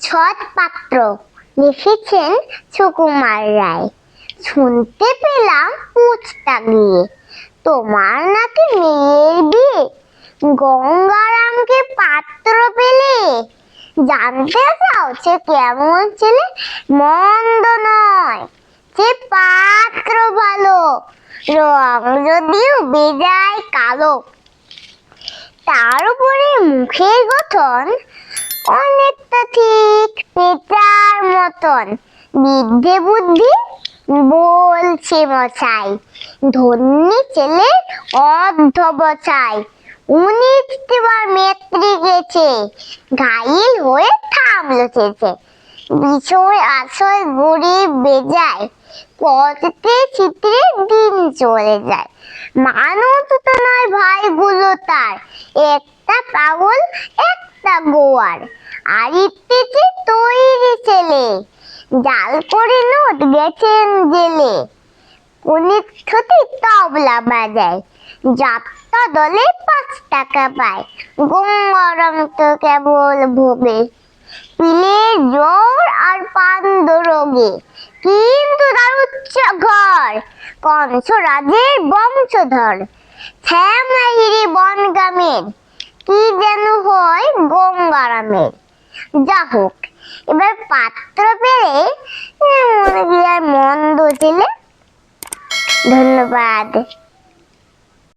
ছট পাত্র লিখেছেন সুকুমার রায়। শুনতে পেলাম পুচটা গিয়ে তোমার নাকি মেয়ের বিয়ে। গঙ্গারামকে পাত্র পেলে? জানতে চাও সে কেমন ছেলে? মন্দ নয়। সে পাত্র ভালো। রং যদিও বেজায় কালো। তার উপরে মুখের গঠন অনেকটা ঠিক। মতন বিদ্যে বুদ্ধি বলছে মশাই। ধন্যী ছেলে অর্ধবছাই উনিশটিবার মেট্রিক গেছে। ঘাইল হয়ে থামলো চেয়েছে বিষয় আসল গরিব বেজায়। কততে চিত্রে দিন চলে যায়। মানুষ তো নয় ভাইগুলো তার। একটা পাগল, একটা গোয়ার। আর ইত্তেছে তৈরি ছেলে। জাল করে নোট গেছেন জেলে। পুলিশ ছুটি তবলা বাজায়, যাত্রা দলে পাঁচ টাকা পায়। গঙ্গারাম তো কেবল ভোগে। পিলের জ্বর আর পান রোগে। কিন্তু তার উচ্চ ঘর কংস রাজের বংশধর। শ্যামলাহিরি বনগামের, কি যেন হয় গঙ্গারামের। যা হোক এবার পাত্র পেয়ে মনে কি মন ধন্যবাদ।